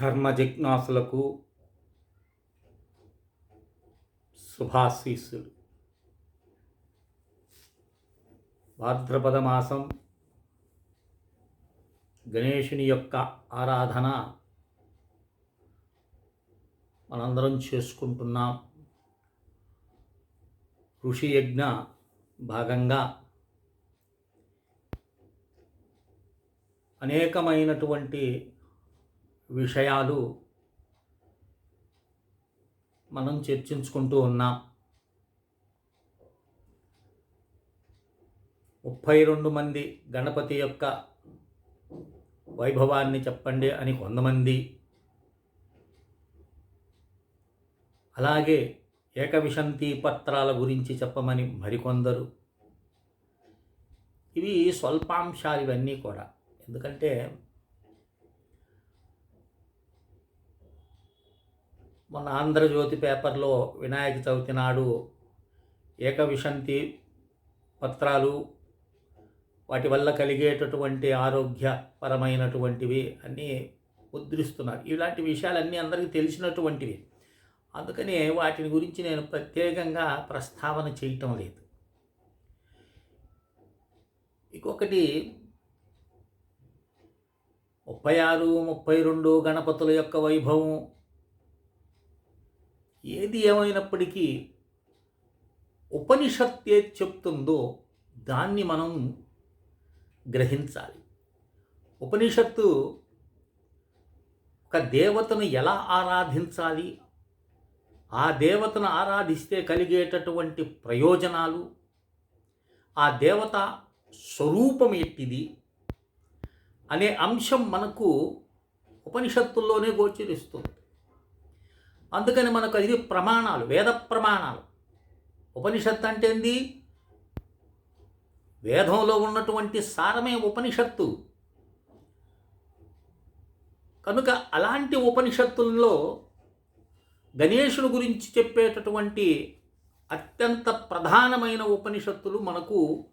ధర్మ జిజ్ఞాసులకు శుభాశీస్సులు. భాద్రపద మాసం గణేషుని యొక్క ఆరాధన మనందరం చేసుకుంటున్నాం. ఋషి యజ్ఞ భాగంగా అనేకమైనటువంటి విషయాలు మనం చర్చించుకుంటూ ఉన్నాం. ముప్పై రెండు మంది గణపతి యొక్క వైభవాన్ని చెప్పండి అని కొంతమంది. అలాగే ఏకవిశంతి పత్రాల గురించి చెప్పమని మరికొందరు. ఇవి స్వల్పాంశాలు ఇవన్నీ కూడా. ఎందుకంటే మొన్న ఆంధ్రజ్యోతి పేపర్లో వినాయక చవితి నాడు ఏకవిశంతి పత్రాలు వాటి వల్ల కలిగేటటువంటి ఆరోగ్యపరమైనటువంటివి అన్నీ ముద్రిస్తున్నారు ఇలాంటి విషయాలన్నీ అందరికీ తెలిసినటువంటివి. అందుకని వాటిని గురించి నేను ప్రత్యేకంగా ప్రస్తావన చేయటం లేదు. ఇంకొకటి ముప్పై ఆరు ముప్పై రెండు గణపతుల యొక్క వైభవం ఏది ఏమైనప్పటికీ ఉపనిషత్ ఏది చెప్తుందో దాన్ని మనం గ్రహించాలి. ఉపనిషత్తు ఒక దేవతను ఎలా ఆరాధించాలి? ఆ దేవతను ఆరాధిస్తే కలిగేటటువంటి ప్రయోజనాలు? ఆ దేవత స్వరూపం ఎట్టిది? అనే అంశం మనకు ఉపనిషత్తుల్లోనే గోచరిస్తుంది. అందుకని మనకు ఇది ప్రమాణాలు వేద ప్రమాణాలు. ఉపనిషత్తు అంటే ఏంది? వేదంలో ఉన్నటువంటి సారమే ఉపనిషత్తు. కనుక అలాంటి ఉపనిషత్తుల్లో గణేషుని గురించి చెప్పేటటువంటి అత్యంత ప్రధానమైన ఉపనిషత్తులు మనకు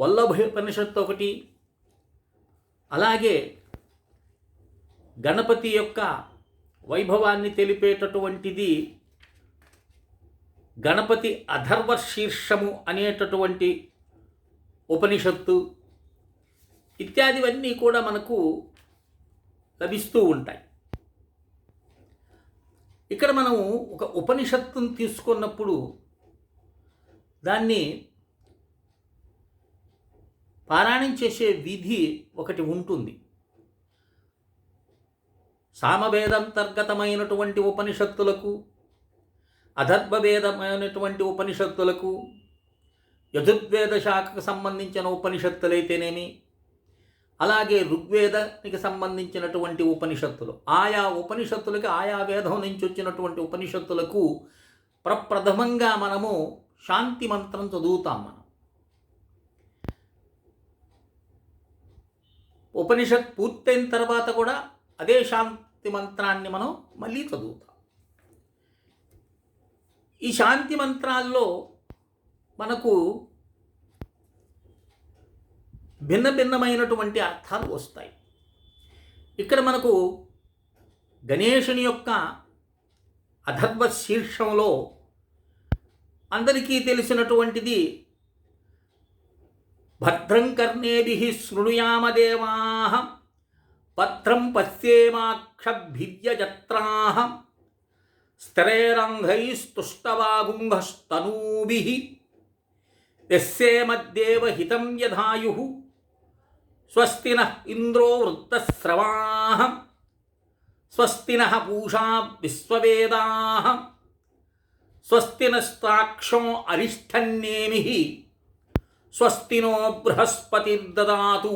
వల్లభ ఉపనిషత్తు ఒకటి అలాగే గణపతి యొక్క వైభవాన్ని తెలిపేటటువంటిది గణపతి అధర్వ శీర్షము అనేటటువంటి ఉపనిషత్తు ఇత్యాదివన్నీ కూడా మనకు లభిస్తూ ఉంటాయి. ఇక్కడ మనం ఒక ఉపనిషత్తును తీసుకున్నప్పుడు దాన్ని పారాయణం చేసే విధి ఒకటి ఉంటుంది. సామవేదంతర్గతమైనటువంటి ఉపనిషత్తులకు అధర్వవేదమైనటువంటి ఉపనిషత్తులకు యజుర్వేద శాఖకు సంబంధించిన ఉపనిషత్తులైతేనేమి అలాగే ఋగ్వేదానికి సంబంధించినటువంటి ఉపనిషత్తులు. ఆయా ఉపనిషత్తులకి ఆయా వేదం నుంచి వచ్చినటువంటి ఉపనిషత్తులకు ప్రప్రథమంగా మనము శాంతి మంత్రం చదువుతాం మనం. ఉపనిషత్ పూర్తయిన తర్వాత కూడా అదే శాంతి మంత్రాన్ని మనం మళ్ళీ చదువుతాం. ఈ శాంతి మంత్రాల్లో మనకు భిన్న భిన్నమైనటువంటి అర్థాలు వస్తాయి. ఇక్కడ మనకు గణేషుని యొక్క అధర్వ శీర్షంలో అందరికీ తెలిసినటువంటిది భద్రం కర్ణేభి శృణుయామదేవాహం पत्रं पश्येमाक्षभिव्यजत्राः स्तरैरङ्घैस्तुष्टवागुङ्घस्तनूभिः यस्येमद्देव हितं यधायुः स्वस्ति नः इन्द्रो वृत्तस्रवाः स्वस्ति नः पूषा विश्ववेदाः स्वस्ति नस्ताक्षो अरिष्ठन्नेमिः नो बृहस्पतिर्ददातु।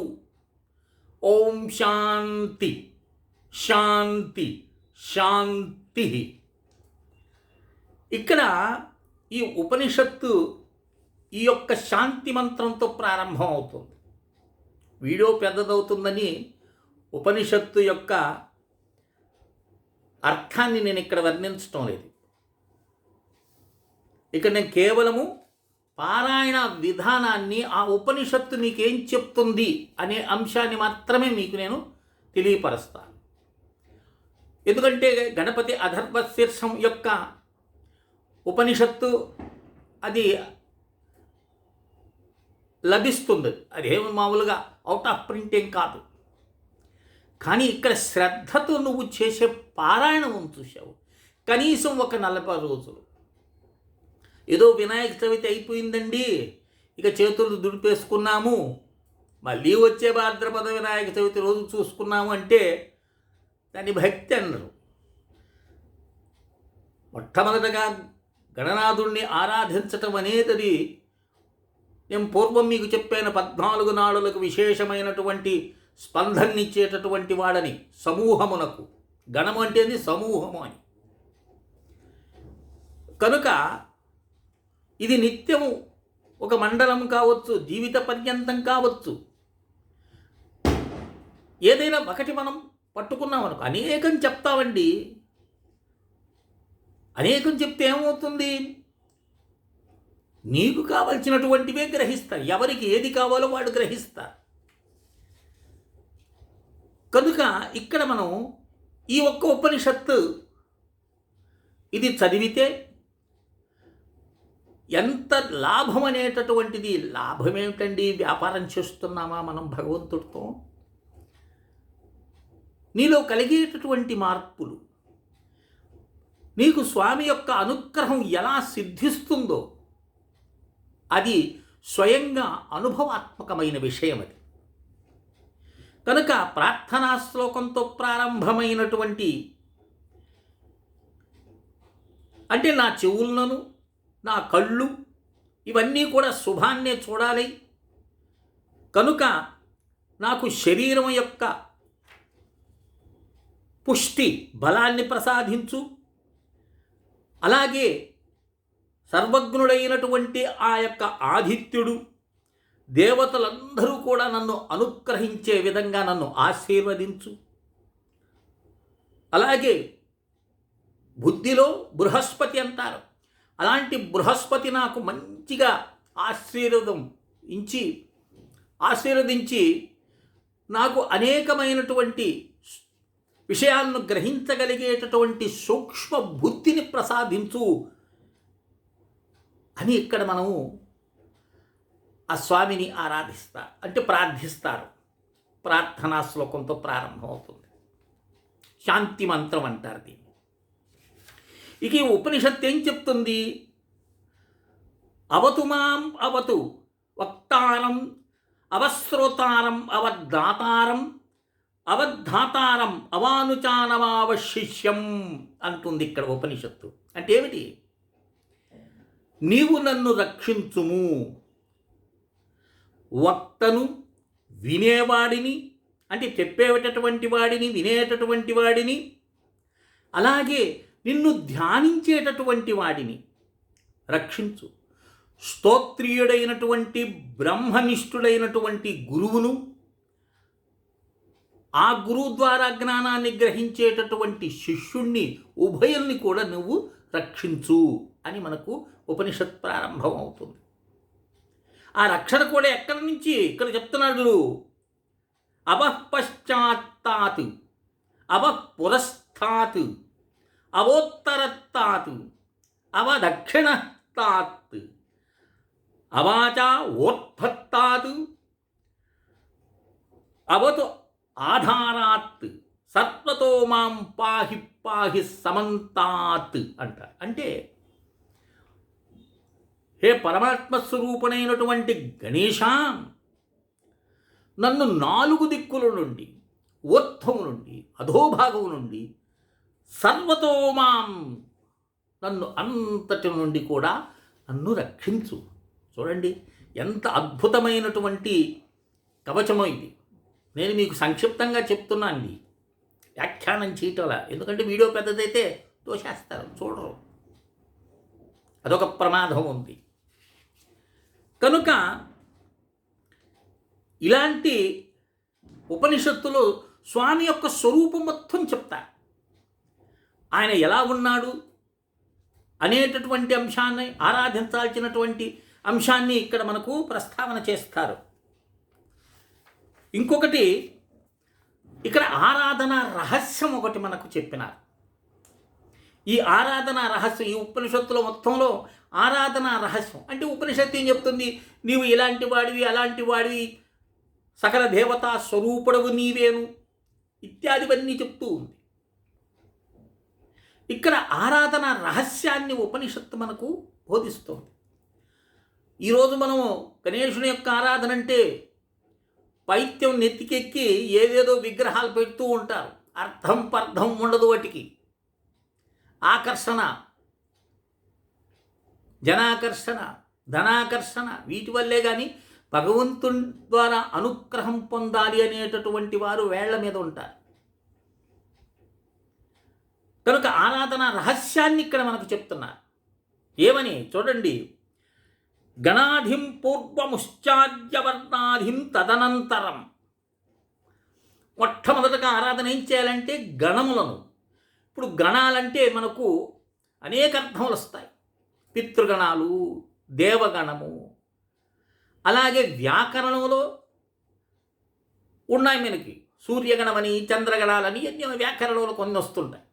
ఓం శాంతి. శాంతి. శాంతి. ఇక్కడ ఈ ఉపనిషత్తు ఈ యొక్క శాంతి మంత్రంతో ప్రారంభం అవుతుంది. వీడియో పెద్దదవుతుందని ఉపనిషత్తు యొక్క అర్థాన్ని నేను ఇక్కడ వర్ణించటం లేదు. ఇక్కడ నేను కేవలము పారాయణ విధానాన్ని ఆ ఉపనిషత్తు నీకేం చెప్తుంది అనే అంశాన్ని మాత్రమే మీకు నేను తెలియపరుస్తాను. ఎందుకంటే గణపతి అధర్వ శీర్షం యొక్క ఉపనిషత్తు అది లభిస్తుంది. అదేమి మామూలుగా అవుట్ ఆఫ్ ప్రింట్ ఏం కాదు. కానీ ఇక్కడ శ్రద్ధతో నువ్వు చేసే పారాయణం చూసావు కనీసం ఒక నలభై రోజులు. ఏదో వినాయక చవితి అయిపోయిందండి. ఇక చేతులు దుడిపేసుకున్నాము మళ్ళీ వచ్చే భాద్రపద వినాయక చవితి రోజు చూసుకున్నాము అంటే దాన్ని భక్తి అన్నారు. మొట్టమొదటగా గణనాథుణ్ణి ఆరాధించటం అనేది నేను పూర్వం మీకు చెప్పాను పద్నాలుగు నాడులకు విశేషమైనటువంటి స్పందనిచ్చేటటువంటి వాడని సమూహమునకు. గణము అంటేది సమూహము అని. కనుక ఇది నిత్యము ఒక మండలం కావచ్చు జీవిత పర్యంతం కావచ్చు. ఏదైనా ఒకటి మనం పట్టుకున్నాం అనుకో అనేకం చెప్తామండి. అనేకం చెప్తే ఏమవుతుంది? నీకు కావలసినటువంటివే గ్రహిస్తారు ఎవరికి ఏది కావాలో వాడు గ్రహిస్తారు. కనుక ఇక్కడ మనం ఈ ఒక్క ఉపనిషత్తు ఇది చదివితే ఎంత లాభం అనేటటువంటిది లాభం ఏమిటండి వ్యాపారం చేస్తున్నామా మనం భగవంతుడితో? నీలో కలిగేటటువంటి మార్పులు నీకు స్వామి యొక్క అనుగ్రహం ఎలా సిద్ధిస్తుందో అది స్వయంగా అనుభవాత్మకమైన విషయం అది. కనుక ప్రార్థనా శ్లోకంతో ప్రారంభమైనటువంటి అంటే నా చెవులను నా కళ్ళు ఇవన్నీ కూడా శుభాన్నే చూడాలి. కనుక నాకు శరీరం యొక్క పుష్టి బలాన్ని ప్రసాదించు. అలాగే సర్వజ్ఞుడైనటువంటి ఆ యొక్క ఆదిత్యుడు దేవతలందరూ కూడా నన్ను అనుగ్రహించే విధంగా నన్ను ఆశీర్వదించు. అలాగే బుద్ధిలో బృహస్పతి అంటారు. అలాంటి బృహస్పతి నాకు మంచిగా ఆశీర్వదం ఇచ్చి ఆశీర్వదించి నాకు అనేకమైనటువంటి విషయాలను గ్రహించగలిగేటటువంటి సూక్ష్మ బుద్ధిని ప్రసాదించు అని ఇక్కడ మనము ఆ స్వామిని ఆరాధిస్తారు అంటే ప్రార్థిస్తారు. ప్రార్థనా శ్లోకంతో ప్రారంభమవుతుంది. శాంతి మంత్రం అంటారు దీన్ని. ఇక ఈ ఉపనిషత్తు ఏం చెప్తుంది? అవతు మాం అవతు వక్తారం అవశ్రోతారం అవద్దాతారం అవద్ధాతారం అవానుచానమావశిష్యం అంటుంది ఇక్కడ ఉపనిషత్తు. అంటే ఏమిటి? నీవు నన్ను రక్షించుము. వక్తను వినేవాడిని అంటే చెప్పేటటువంటి వాడిని వినేటటువంటి వాడిని అలాగే నిన్ను ధ్యానించేటటువంటి వాడిని రక్షించు. స్తోత్రియుడైనటువంటి బ్రహ్మనిష్ఠుడైనటువంటి గురువును ఆ గురువు ద్వారా జ్ఞానాన్ని గ్రహించేటటువంటి శిష్యుణ్ణి ఉభయుల్ని కూడా నువ్వు రక్షించు అని మనకు ఉపనిషత్ ప్రారంభం అవుతుంది ఆ రక్షణ కూడా ఎక్కడి నుంచి? ఇక్కడ చెప్తున్నాడు అవపశ్చాత్తాత్ అవపురస్థాత్ అవోత్తరత్తాత్ అవదక్షిణత్తాత్ అవాచా ఓత్పత్తాత్ అవతు ఆధారాత్. సత్వతో మాం పాహి పాహి సమంతాత్ అంట అంటే హే పరమాత్మ స్వరూపుడైనటువంటి గణేశ నన్ను నాలుగు దిక్కుల నుండి ఊర్ధ్వము నుండి అధోభాగము నుండి సర్వతో మాం. నన్ను అంతటి నుండి కూడా నన్ను రక్షించు. చూడండి ఎంత అద్భుతమైనటువంటి కవచమో ఇది. నేను మీకు సంక్షిప్తంగా చెప్తున్నాను అండి. వ్యాఖ్యానం చేయటంలా ఎందుకంటే వీడియో పెద్దదైతే దోషేస్తారు చూడరు. అదొక ప్రమాదం ఉంది. కనుక ఇలాంటి ఉపనిషత్తులు స్వామి యొక్క స్వరూపం మొత్తం చెప్తారు. ఆయన ఎలా ఉన్నాడు అనేటటువంటి అంశాన్ని ఆరాధించాల్సినటువంటి అంశాన్ని ఇక్కడ మనకు ప్రస్తావన చేస్తారు. ఇంకొకటి ఇక్కడ ఆరాధన రహస్యం ఒకటి మనకు చెప్పినారు. ఈ ఆరాధన రహస్యం ఈ ఉపనిషత్తుల మొత్తంలో ఆరాధన రహస్యం. అంటే ఉపనిషత్తు ఏం చెప్తుంది? నీవు ఇలాంటి వాడివి అలాంటి వాడివి సకల దేవతా స్వరూపుడవు నీవేను. ఇత్యాదివన్నీ చెప్తూ ఉంది. ఇక్కడ ఆరాధన రహస్యాన్ని ఉపనిషత్తు మనకు బోధిస్తోంది. ఈరోజు మనము గణేశుని యొక్క ఆరాధన అంటే పైత్యం నెత్తికెక్కి ఏదేదో విగ్రహాలు పెడుతూ ఉంటారు. అర్థం పర్థం ఉండదు వాటికి. ఆకర్షణ జనాకర్షణ ధనాకర్షణ వీటి వల్లే కానీ భగవంతుని ద్వారా అనుగ్రహం పొందాలి అనేటటువంటి వారు వేళ్ళ మీద ఉంటారు. కనుక ఆరాధన రహస్యాన్ని ఇక్కడ మనకు చెప్తున్నారు. ఏమని? చూడండి. గణాధిం పూర్వముశ్చార్యవర్ణాధిం తదనంతరం. మొట్టమొదటగా ఆరాధన ఏం చేయాలంటే గణములను. ఇప్పుడు గణాలంటే మనకు అనేక అర్థములు వస్తాయి. పితృగణాలు దేవగణము అలాగే వ్యాకరణంలో ఉన్నాయి మనకి. సూర్యగణమని చంద్రగణాలని ఎన్నో వ్యాకరణంలో కొన్ని వస్తుంటాయి.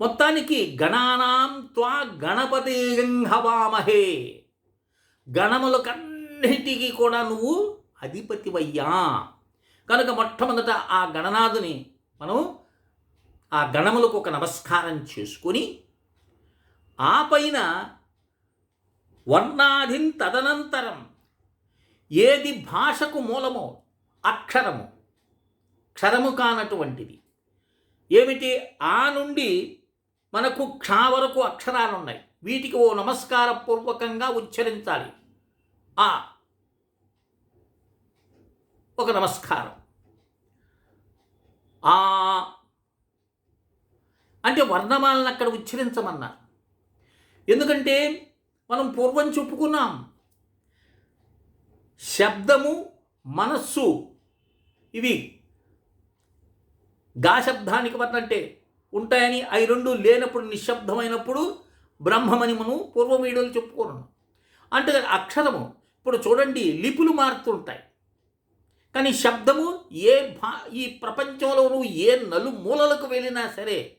మొత్తానికి గణానాం త్వా గణపతి హవామహే. గణములకన్నిటికీ కూడా నువ్వు అధిపతివయ్యా. కనుక మొట్టమొదట ఆ గణనాథుని మనం ఆ గణములకు ఒక నమస్కారం చేసుకొని ఆ పైన వర్ణాధిం తదనంతరం ఏది భాషకు మూలమో అక్షరము క్షరము కానటువంటిది. ఏమిటి? ఆ నుండి మనకు క్షా వరకు అక్షరాలు ఉన్నాయి వీటికి ఓ నమస్కార పూర్వకంగా ఉచ్చరించాలి. ఆ. ఒక నమస్కారం. ఆ. అంటే వర్ణమాలను అక్కడ ఉచ్చరించమన్నారు. ఎందుకంటే మనం పూర్వం చెప్పుకున్నాం. శబ్దము మనస్సు ఇవి గా శబ్దానికి వర్ణంటే ఉంటాయని అవి రెండు లేనప్పుడు నిశ్శబ్దమైనప్పుడు బ్రహ్మమని మనం పూర్వం వీడియోలు చెప్పుకున్నాం అంటే అక్షరము ఇప్పుడు చూడండి లిపులు మారుతుంటాయి. కానీ శబ్దము ఏ భా ఈ ప్రపంచంలో నువ్వు ఏ నలు మూలలకు వెళ్ళినా సరే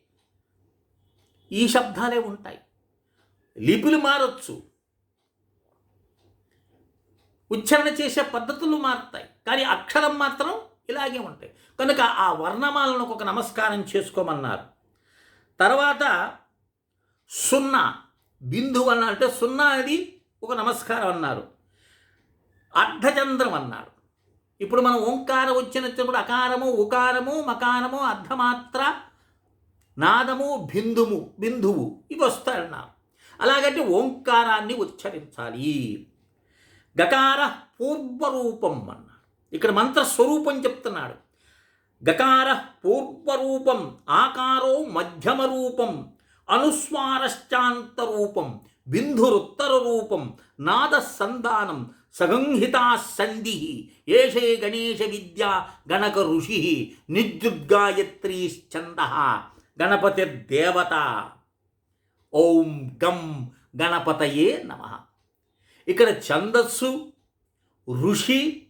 ఈ శబ్దాలే ఉంటాయి. లిపులు మారచ్చు. ఉచ్చారణ చేసే పద్ధతులు మారుతాయి. కానీ అక్షరం మాత్రం ఇలాగే ఉంటాయి. కనుక ఆ వర్ణమాలను ఒక నమస్కారం చేసుకోమన్నారు. తర్వాత సున్నా. బిందువు అన్న అంటే సున్నా అనేది ఒక నమస్కారం అన్నారు. అర్ధచంద్రం అన్నారు. ఇప్పుడు మనం ఓంకారం వచ్చినప్పుడు అకారము ఉకారము మకారము అర్ధమాత్ర నాదము బిందుము బిందువు ఇవి వస్తాయన్నారు. అలాగంటే ఓంకారాన్ని ఉచ్చరించాలి. గకార పూర్వరూపం అన్నాడు ఇక్కడ మంత్రస్వరూపం చెప్తున్నాడు. గకార పూర్వరూపం ఆకారో మధ్యమ రూపం అనుస్వారశ్చాంత రూపం బింధురుత్తర రూపం నాద సంధానం సగంహితా సంధి ఏషే గణేశ విద్య గణక ఋషి నిద్యుద్గాయత్రీశ్చంద గణపతిర్దేవత. ఓం గం గణపతయే నమ. ఇక్కడ ఛందస్సు ఋషి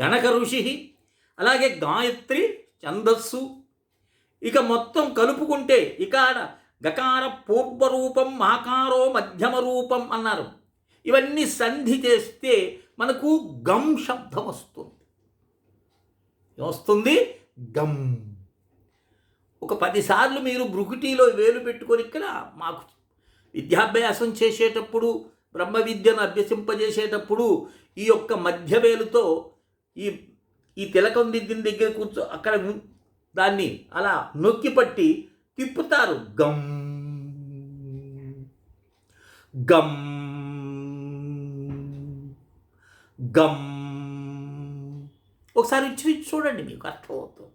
గణక ఋషి అలాగే గాయత్రి ఛందస్సు. ఇక మొత్తం కలుపుకుంటే ఇకాడ గకార పూర్వరూపం మహాకారో మధ్యమ రూపం అన్నారు. ఇవన్నీ సంధి చేస్తే మనకు గం శబ్దం వస్తుంది. వస్తుంది గమ్ ఒక పదిసార్లు మీరు బ్రుకుటీలో వేలు పెట్టుకొని ఇక్కడ మాకు విద్యాభ్యాసం చేసేటప్పుడు బ్రహ్మ విద్యను అభ్యసింపజేసేటప్పుడు ఈ యొక్క మధ్యవేలుతో ఈ ఈ తిలకం దిద్దిన దగ్గర కూర్చో అక్కడ దాన్ని అలా నొక్కి పట్టి తిప్పుతారు. గమ్. గమ్. గమ్. ఒకసారి ఇచ్చి చూడండి మీకు అర్థమవుతుంది.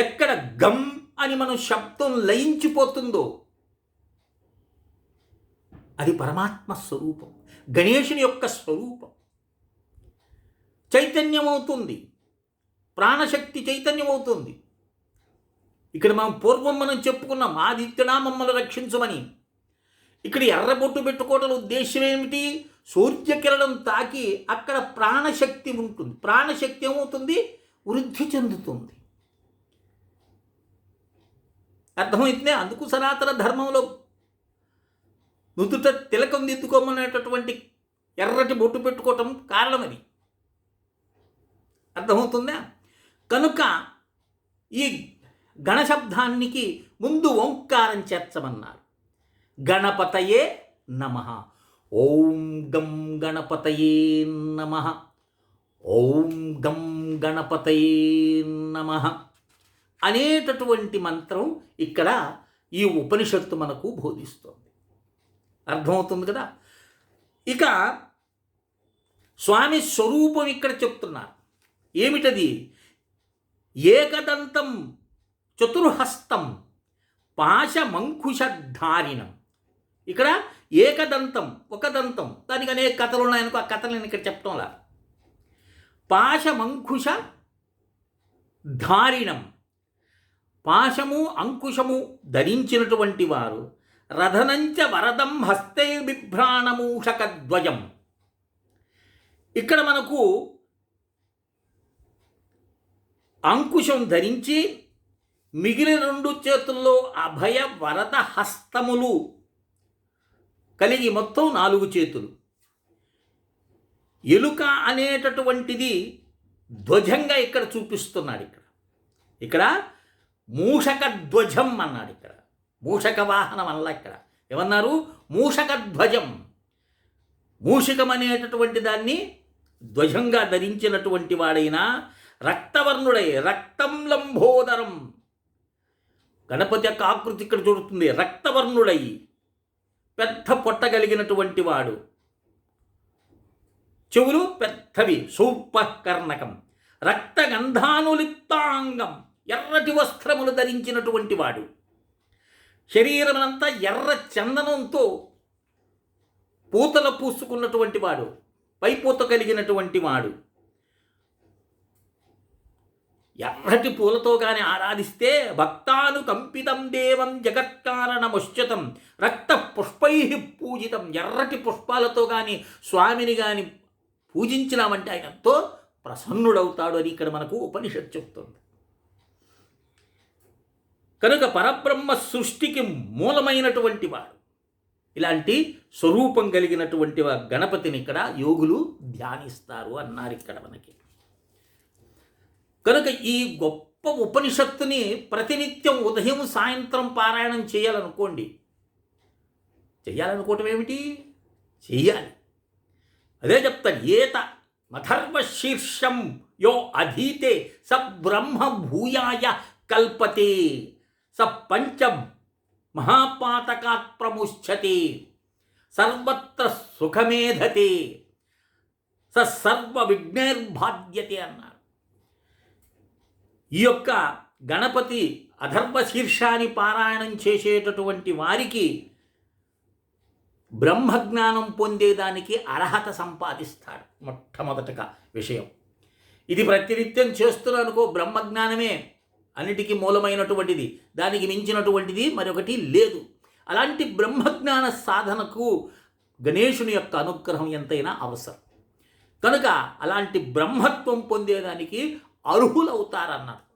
ఎక్కడ గమ్ అని మనం శబ్దం లయించిపోతుందో అది పరమాత్మ స్వరూపం గణేషుని యొక్క స్వరూపం. చైతన్యమవుతుంది. ప్రాణశక్తి చైతన్యమవుతుంది. ఇక్కడ మనం పూర్వం మనం చెప్పుకున్నాం ఆదిత్యనా మమ్మల్ని రక్షించమని. ఇక్కడ ఎర్రబొట్టు పెట్టుకోవడం ఉద్దేశం ఏమిటి? సూర్యకిరణం తాకి అక్కడ ప్రాణశక్తి ఉంటుంది. ప్రాణశక్తి ఏమవుతుంది? వృద్ధి చెందుతుంది. అర్థమైతే అందుకు సనాతన ధర్మంలో నుదుట తిలకం దిద్దుకోమనేటటువంటి ఎర్రటి బొట్టు పెట్టుకోవటం కారణమది. అర్థమవుతుందా? కనుక ఈ గణశబ్దానికి ముందు ఓంకారం చేర్చమన్నారు. గణపతయే నమ. ఓం గం గణపతయే నమ. ఓం గం గణపతయే నమ. అనేటటువంటి మంత్రం ఇక్కడ ఈ ఉపనిషత్తు మనకు బోధిస్తుంది. అర్థమవుతుంది కదా? ఇక స్వామి స్వరూపం ఇక్కడ చెప్తున్నారు. ఏమిటది? ఏకదంతం చతుర్హస్తం పాశమంకుశధారిణం ఇక్కడ ఏకదంతం ఒక దంతం దానికి అనేక కథలు ఉన్నాయనుకో ఆ కథలు నేను ఇక్కడ చెప్తాంలా పాశమంకుశ ధారిణం పాశము అంకుశము ధరించినటువంటి వారు రథనంచ వరదం హస్తే బిభ్రాణమూషకద్వయం ఇక్కడ మనకు అంకుశం ధరించి మిగిలిన రెండు చేతుల్లో అభయ వరద హస్తములు కలిగి మొత్తం నాలుగు చేతులు. ఎలుక అనేటటువంటిది ధ్వజంగా ఇక్కడ చూపిస్తున్నాడు ఇక్కడ. ఇక్కడ మూషక ధ్వజం అన్నాడు ఇక్కడ. మూషక వాహనం అల్ల ఇక్కడ. ఏమన్నారు? మూషక ధ్వజం. మూషికం అనేటటువంటి దాన్ని ధ్వజంగా ధరించినటువంటి వాడైనా రక్తవర్ణుడై రక్తం లంబోదరం. గణపతి యొక్క ఆకృతి ఇక్కడ చూడుతుంది. రక్తవర్ణుడై పెద్ద పొట్ట కలిగినటువంటి వాడు. చెవులు పెద్దవి సూపకర్ణకం. రక్తగంధానులిప్తాంగం ఎర్రటి వస్త్రములు ధరించినటువంటి వాడు. శరీరమనంతా ఎర్ర చందనంతో పూతల పూసుకున్నటువంటి వాడు. పైపూత కలిగినటువంటి వాడు. ఎర్రటి పూలతో కానీ ఆరాధిస్తే భక్తాను కంపితం దేవం జగత్కారణముశ్చతం. రక్త పుష్పై పూజితం. ఎర్రటి పుష్పాలతో కానీ స్వామిని కానీ పూజించినామంటే ఆయన ఎంతో ప్రసన్నుడవుతాడు అని ఇక్కడ మనకు ఉపనిషత్ చెప్తుంది. కనుక పరబ్రహ్మ సృష్టికి మూలమైనటువంటి వాడు. ఇలాంటి స్వరూపం కలిగినటువంటి గణపతిని ఇక్కడ యోగులు ధ్యానిస్తారు అన్నారు ఇక్కడ మనకి. కనుక ఈ గొప్ప ఉపనిషత్తుని ప్రతినిత్యం ఉదయం సాయంత్రం పారాయణం చేయాలనుకోండి చేయాలనుకోవటం ఏమిటి? చెయ్యాలి అదే చెప్తాను ఏత మధర్వ శీర్షం యో అధీతే స బ్రహ్మ భూయాయ కల్పతే స పంచం మహాపాతకాత్ ప్రముష్యతే సర్వత్ర సుఖమేధతే సర్వ విఘ్నేర్బాధ్యతే అన్నారు. ఈ యొక్క గణపతి అధర్వ శీర్షాన్ని పారాయణం చేసేటటువంటి వారికి బ్రహ్మజ్ఞానం పొందేదానికి అర్హత సంపాదిస్తాడు మొట్టమొదటగా విషయం. ఇది ప్రతినిత్యం చేస్తున్నానుకో బ్రహ్మజ్ఞానమే అన్నిటికీ మూలమైనటువంటిది. దానికి మించినటువంటిది మరొకటి లేదు. అలాంటి బ్రహ్మజ్ఞాన సాధనకు గణేశుని యొక్క అనుగ్రహం ఎంతైనా అవసరం. కనుక అలాంటి బ్రహ్మత్వం పొందేదానికి అర్హులవుతారన్నారు.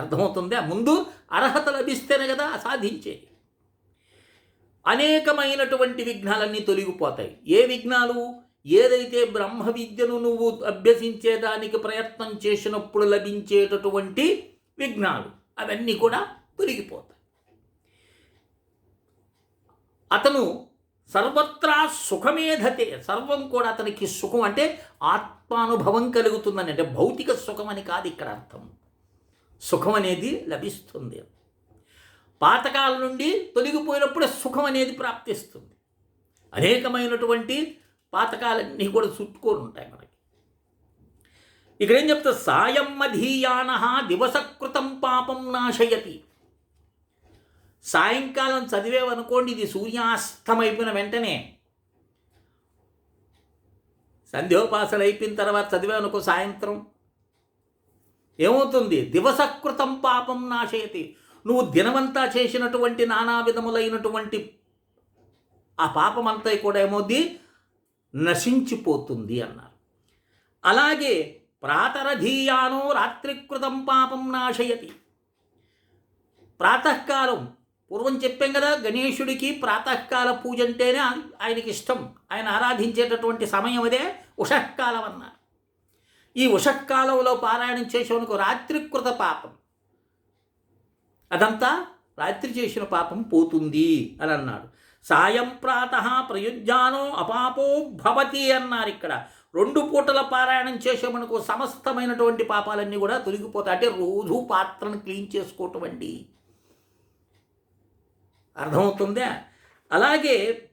అర్థమవుతుందా? ముందు అర్హత లభిస్తేనే కదా సాధించేది. అనేకమైనటువంటి విఘ్నాలన్నీ తొలగిపోతాయి. ఏ విఘ్నాలు? ఏదైతే బ్రహ్మ విద్యను నువ్వు అభ్యసించేదానికి ప్రయత్నం చేసినప్పుడు లభించేటటువంటి విఘ్నాలు అవన్నీ కూడా తొలగిపోతాయి. అతను సర్వత్రా సుఖమేధతే. సర్వం కూడా అతనికి సుఖం అంటే ఆత్మానుభవం కలుగుతుందని అంటే భౌతిక సుఖం అని కాదు ఇక్కడ అర్థం. సుఖం అనేది లభిస్తుంది. పాతకాలం నుండి తొలగిపోయినప్పుడు సుఖం అనేది ప్రాప్తిస్తుంది. అనేకమైనటువంటి పాతకాలన్నీ కూడా చుట్టుకొని ఉంటాయి మనకి. ఇక్కడ ఏం చెప్తా సాయం మధీయాన దివసకృతం పాపం నాశయతి. సాయంకాలం చదివేవనుకోండి ఇది సూర్యాస్తమైపోయిన వెంటనే. సంధ్యోపాసన అయిపోయిన తర్వాత చదివేవనుకో సాయంత్రం. ఏమవుతుంది? దివసకృతం పాపం నాశయతి. నువ్వు దినమంతా చేసినటువంటి నానా విధములైనటువంటి ఆ పాపమంతా కూడా ఏమవుద్ది? నశించిపోతుంది అన్నారు. అలాగే ప్రాతరధీయానో రాత్రికృతం పాపం నాశయతి. ప్రాతకాలం పూర్వం చెప్పాం కదా గణేశుడికి ప్రాతకాల పూజ అంటేనే ఆయనకి ఇష్టం ఆయన ఆరాధించేటటువంటి సమయం అదే ఉషకాలం అన్నారు. ఈ ఉషకాలంలో పారాయణం చేసేవనుకు రాత్రికృత పాపం. అదంతా రాత్రి చేసిన పాపం పోతుంది అని అన్నాడు. సాయం ప్రాత ప్రయుజ్ఞానో అపాపో భవతి అన్నారు ఇక్కడ. రెండు పూటల పారాయణం చేసేమనుకో సమస్తమైనటువంటి పాపాలన్నీ కూడా తొలగిపోతాయి. అంటే రోజు పాత్రను క్లీన్ చేసుకోవటం అండి. అర్థమవుతుందా? అలాగే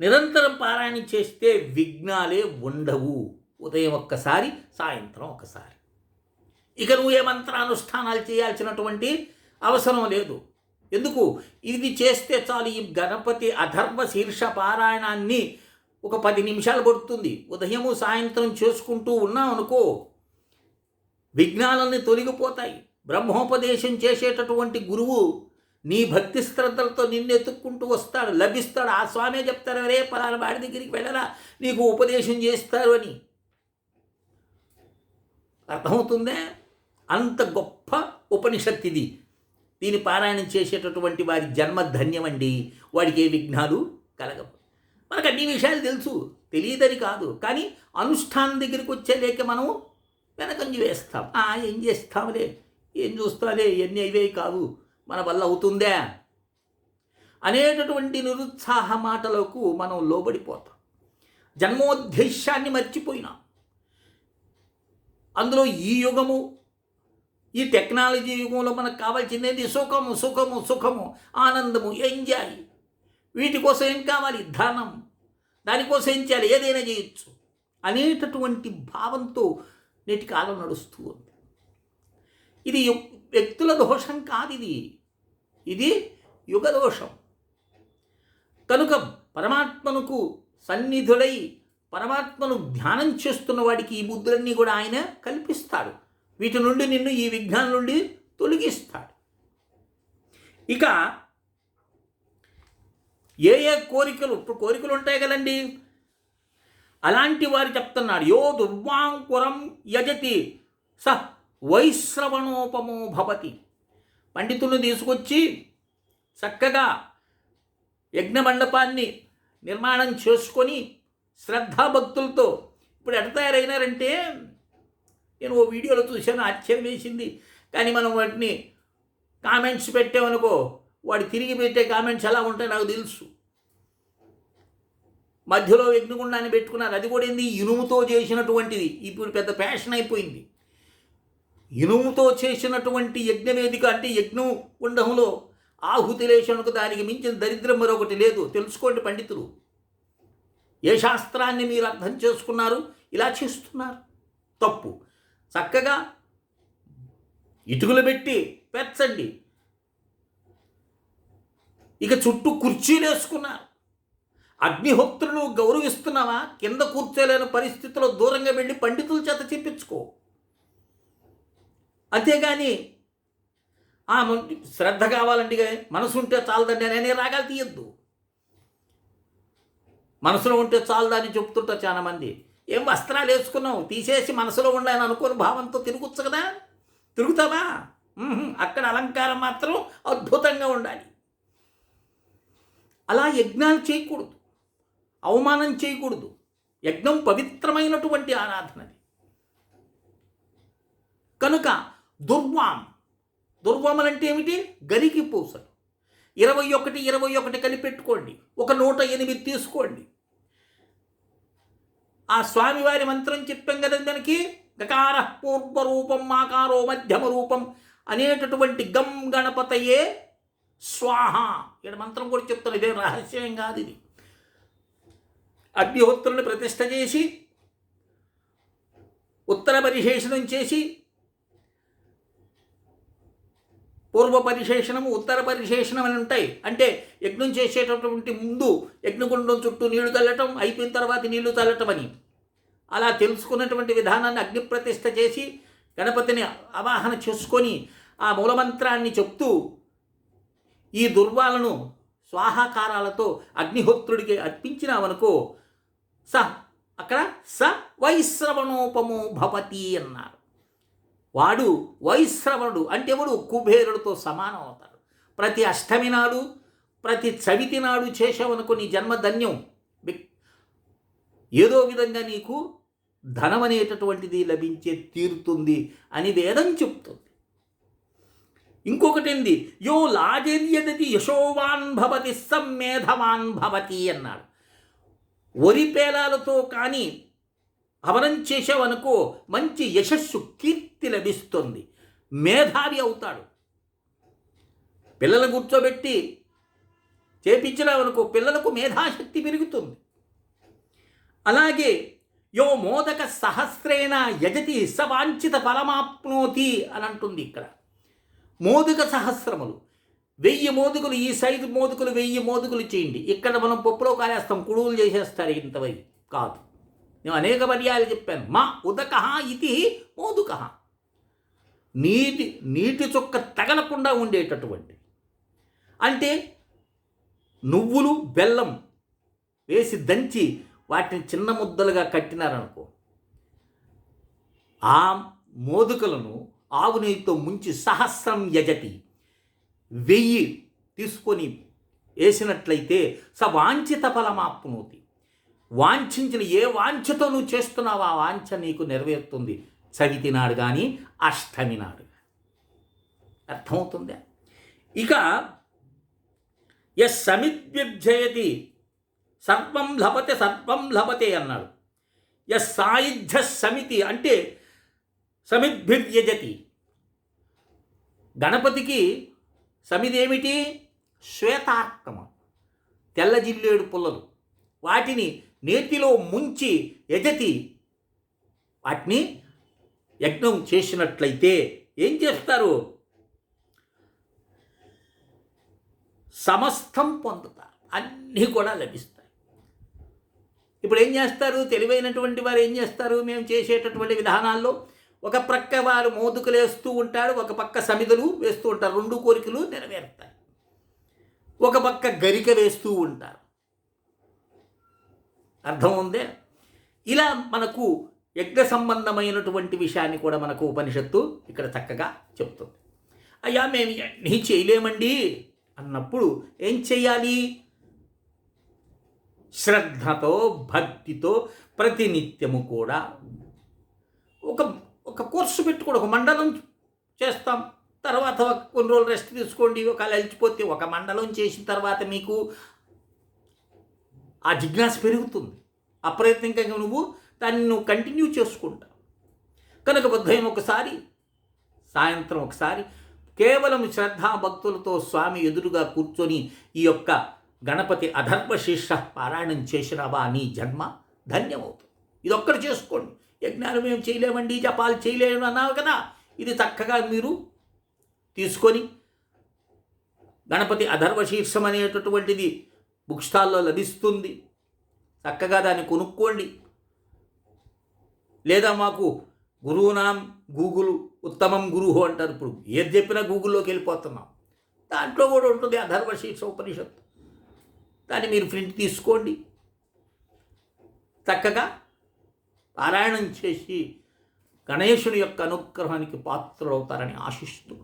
నిరంతరం పారాయణం చేస్తే విఘ్నాలే ఉండవు. ఉదయం ఒక్కసారి సాయంత్రం ఒకసారి ఇక నువ్వు ఏ మంత్రానుష్ఠానాలు చేయాల్సినటువంటి అవసరం లేదు. ఎందుకు? ఇది చేస్తే చాలు ఈ గణపతి అధర్వ శీర్ష పారాయణాన్ని ఒక పది నిమిషాలు పడుతుంది ఉదయము సాయంత్రం చేసుకుంటూ ఉన్నాం అనుకో విఘ్నాలన్నీ తొలగిపోతాయి. బ్రహ్మోపదేశం చేసేటటువంటి గురువు నీ భక్తి శ్రద్ధలతో నిన్నెతుక్కుంటూ వస్తాడు లభిస్తాడు. ఆ స్వామే చెప్తారు రే పలానా వాడి దగ్గరికి వెళ్ళరా నీకు ఉపదేశం చేస్తారు అని. అర్థమవుతుందే? అంత గొప్ప ఉపనిషత్తు ఇది. దీని పారాయణం చేసేటటువంటి వారి జన్మ ధన్యమండి. వాడికి ఏ విఘ్నాలు కలగవు. మనకు అన్ని విషయాలు తెలుసు తెలియదని కాదు. కానీ అనుష్ఠానం దగ్గరికి వచ్చే లేక మనం వెనకంజి వేస్తాం. ఆ, ఏం చేస్తాంలే ఏం చూస్తాలే ఎన్ని అవే కాదు మన వల్ల అవుతుందా? అనేటటువంటి నిరుత్సాహ మాటలకు మనం లోబడిపోతాం. జన్మోద్దేశాన్ని మర్చిపోయినాం. అందులో ఈ యుగము ఈ టెక్నాలజీ యుగంలో మనకు కావాల్సింది సుఖము సుఖము సుఖము ఆనందము ఎంజాయ్. వీటి కోసం ఏం కావాలి? ధనం. దానికోసం ఏం చేయాలి? ఏదైనా చేయొచ్చు. అనేటటువంటి భావంతో నేటి కాలం నడుస్తూ ఉంది. ఇది వ్యక్తుల దోషం కాదు ఇది. ఇది యుగదోషం. కనుక పరమాత్మనుకు సన్నిధుడై పరమాత్మను ధ్యానం చేస్తున్న వాడికి ఈ ముద్రన్నీ కూడా ఆయన కల్పిస్తాడు. వీటి నుండి నిన్ను ఈ విఘ్నం నుండి తొలగిస్తాడు. ఇక ఏ ఏ కోరికలు ఇప్పుడు కోరికలు ఉంటాయి కదండి? అలాంటి వారు చెప్తున్నాడు యో దుర్వాంకురం యజతి స వైశ్రవణోపమో భవతి. పండితులను తీసుకొచ్చి చక్కగా యజ్ఞ మండపాన్ని నిర్మాణం చేసుకొని శ్రద్ధాభక్తులతో ఇప్పుడు ఎట తయారైనారంటే నేను ఓ వీడియోలో చూశాను ఆశ్చర్యం వేసింది. కానీ మనం వాటిని కామెంట్స్ పెట్టామనుకో వాడు తిరిగి పెట్టే కామెంట్స్ ఎలా ఉంటాయో నాకు తెలుసు. మధ్యలో యజ్ఞగుండాన్ని పెట్టుకున్నారు అది కూడా ఏంది? ఇనుముతో చేసినటువంటిది. ఇప్పుడు పెద్ద ఫ్యాషన్ అయిపోయింది. ఇనుముతో చేసినటువంటి యజ్ఞవేదిక అంటే యజ్ఞం ఉండడంలో ఆహుతి దానికి మించిన దరిద్రం మరొకటి లేదు. తెలుసుకోండి పండితులు. ఏ శాస్త్రాన్ని మీరు అర్థం చేసుకున్నారు? ఇలా చేస్తున్నారు. తప్పు. చక్కగా ఇటుకలు పెట్టి పెచ్చండి ఇక చుట్టూ కుర్చీలు వేసుకున్నారు. అగ్నిహోత్రులు గౌరవిస్తున్నావా? కింద కూర్చోలేని పరిస్థితిలో దూరంగా వెళ్ళి పండితుల చేత చెప్పించుకో. అంతేగాని ఆ శ్రద్ధ కావాలండి మనసు ఉంటే చాలదండి అని అనే రాగాలు తీయద్దు. మనసులో ఉంటే చాలదని చెప్తుంటారు చాలా మంది ఏం వస్త్రాలు వేసుకున్నావు? తీసేసి మనసులో ఉండాలని అనుకోని భావంతో తిరుగుచ్చు కదా? తిరుగుతావా? అక్కడ అలంకారం మాత్రం అద్భుతంగా ఉండాలి. అలా యజ్ఞాలు చేయకూడదు. అవమానం చేయకూడదు. యజ్ఞం పవిత్రమైనటువంటి ఆరాధనది. కనుక దుర్వాం. దుర్వామలు అంటే ఏమిటి? గరికి పూసలు. ఇరవై ఒకటి ఇరవై ఒకటి కలిపెట్టుకోండి ఒక నూట ఎనిమిది తీసుకోండి. ఆ స్వామివారి మంత్రం చెప్పాం కదా దానికి? గకార పూర్వరూపం మాకారో మధ్యమ రూపం అనేటటువంటి గం గణపతయే స్వాహ. ఇక్కడ మంత్రం కూడా చెప్తాను ఇదే రహస్యం కాదు ఇది. అగ్నిహోత్రుని ప్రతిష్ట చేసి ఉత్తర పరిశేషణం చేసి పూర్వ పరిశేషణము ఉత్తర పరిశేషణం అని ఉంటాయి. అంటే యజ్ఞం చేసేటటువంటి ముందు యజ్ఞగుండం చుట్టూ నీళ్ళు చల్లటం అయిపోయిన తర్వాత నీళ్ళు చల్లటం అని. అలా తెలుసుకున్నటువంటి విధానాన్ని అగ్నిప్రతిష్ఠ చేసి గణపతిని అవాహన చేసుకొని ఆ మూలమంత్రాన్ని చెప్తూ ఈ దుర్వాలను స్వాహాకారాలతో అగ్నిహోత్రుడికి అర్పించినావనుకో స అక్కడ స వైశ్రవణోపమో భవతి అన్నారు. వాడు వైశ్రవణుడు అంటే ఎవడు? కుబేరుడితో సమానం అవుతాడు. ప్రతి అష్టమి నాడు ప్రతి చవితి నాడు చేసావనుకో నీ జన్మధన్యం ఏదో విధంగా నీకు ధనం అనేటటువంటిది లభించే తీరుతుంది అని వేదం చెప్తుంది. ఇంకొకటి ఏంది యో లాజర్యదతి యశోవాన్ భవతి సమ్మేధవాన్ భవతి అన్నాడు. వరి పేలాలతో కానీ అవనం చేసావనుకో మంచి యశస్సు కీర్తి లభిస్తుంది. మేధావి అవుతాడు. పిల్లలు కూర్చోబెట్టి చేపించినామనుకో పిల్లలకు మేధాశక్తి పెరుగుతుంది. అలాగే యో మోదక సహస్రేణ యజతి సవాంఛిత ఫలమాప్నోతి అని అంటుంది ఇక్కడ. మోదుక సహస్రములు. వెయ్యి మోదుకులు ఈ సైజు మోదుకులు వెయ్యి మోదుకులు చేయండి. ఇక్కడ మనం పప్పులో కాలేస్తాం కుడువులు చేసేస్తారు ఇంతవై కాదు. నేను అనేక పర్యాలు చెప్పాను. మా ఉదక ఇది మోదుక నీటి నీటి చుక్క తగలకుండా ఉండేటటువంటి. అంటే నువ్వులు బెల్లం వేసి దంచి వాటిని చిన్న ముద్దలుగా కట్టినారనుకో ఆ మోదుకలను ఆవు నెయ్యితో ముంచి సహస్రం యజతి వెయ్యి తీసుకొని వేసినట్లయితే స వాంఛిత ఫలమాప్నోతి వాంఛించిన ఏ వాంఛతో నువ్వు చేస్తున్నావు ఆ వాంఛ నీకు నెరవేరుతుంది. చవితి నాడు కానీ అష్టమి నాడు అర్థమవుతుందా? ఇక ఎస్ సమిద్విర్జయతి సర్వం లభతే సర్వం లభతే అన్నాడు. ఎస్ సాయుధ్య సమితి అంటే సమిద్భిర్యజతి గణపతికి సమిది ఏమిటి శ్వేతార్కము. తెల్ల జిల్లేడు పుల్లలు. వాటిని నేతిలో ముంచి యజతి వాటిని యజ్ఞం చేసినట్లయితే ఏం చేస్తారు? సమస్తం పొందుతారు. అన్నీ కూడా లభిస్తాయి. ఇప్పుడు ఏం చేస్తారు? తెలివైనటువంటి వారు ఏం చేస్తారు? మేము చేసేటటువంటి విధానాల్లో ఒక ప్రక్క వారు మోదుకలు వేస్తూ ఉంటారు ఒక పక్క సమిధులు వేస్తూ ఉంటారు రెండు కోరికలు నెరవేరుతాయి. ఒక పక్క గరిక వేస్తూ ఉంటారు. అర్థం ఉందే? ఇలా మనకు యజ్ఞ సంబంధమైనటువంటి విషయాన్ని కూడా మనకు ఉపనిషత్తు ఇక్కడ చక్కగా చెప్తుంది. అయ్యా మేము నీ చేయలేమండి. అన్నప్పుడు ఏం చేయాలి? శ్రద్ధతో భక్తితో ప్రతినిత్యము కూడా ఒక ఒక కోర్సు పెట్టుకోండి ఒక మండలం చేస్తాం. తర్వాత కొన్ని రోజులు రెస్ట్ తీసుకోండి. ఒకవేళ అలిచిపోతే ఒక మండలం చేసిన తర్వాత మీకు ఆ జిజ్ఞాస పెరుగుతుంది. అప్రయత్నంగా నువ్వు దాన్ని నువ్వు కంటిన్యూ చేసుకుంటా. కనుక ఉదయం ఒకసారి సాయంత్రం ఒకసారి కేవలం శ్రద్ధా భక్తులతో స్వామి ఎదురుగా కూర్చొని ఈ యొక్క గణపతి అధర్వశీర్ష పారాయణం చేసినవా నీ జన్మ? ధన్యమవుతుంది. ఇది ఒక్కటి చేసుకోండి. యజ్ఞాలు మేము చేయలేమండి జపాలు చేయలేము అన్నావు కదా. ఇది చక్కగా మీరు తీసుకొని గణపతి అధర్వశీర్షం అనేటటువంటిది బుక్ స్టాల్లో లభిస్తుంది. చక్కగా దాన్ని కొనుక్కోండి. లేదా మాకు గురువునాం గూగుల్ ఉత్తమం గురువు అంటారు. ఇప్పుడు ఏది చెప్పినా గూగుల్లోకి వెళ్ళిపోతున్నాం. దాంట్లో కూడా ఉంటుంది అధర్వశీర్ష ఉపనిషత్తు. దాన్ని మీరు ప్రింట్ తీసుకోండి. చక్కగా పారాయణం చేసి గణేశుని యొక్క అనుగ్రహానికి పాత్రలవుతారని ఆశిస్తూ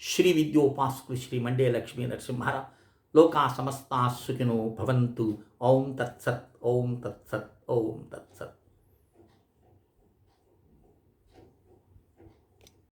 శ్రీ విద్యోపాసకులు శ్రీ మండే లక్ష్మీ నరసింహారావు. లోకా సమస్తా సుఖినో భవంతు. ఓం తత్సత్ ఓం తత్సత్ ఓం తత్సత్.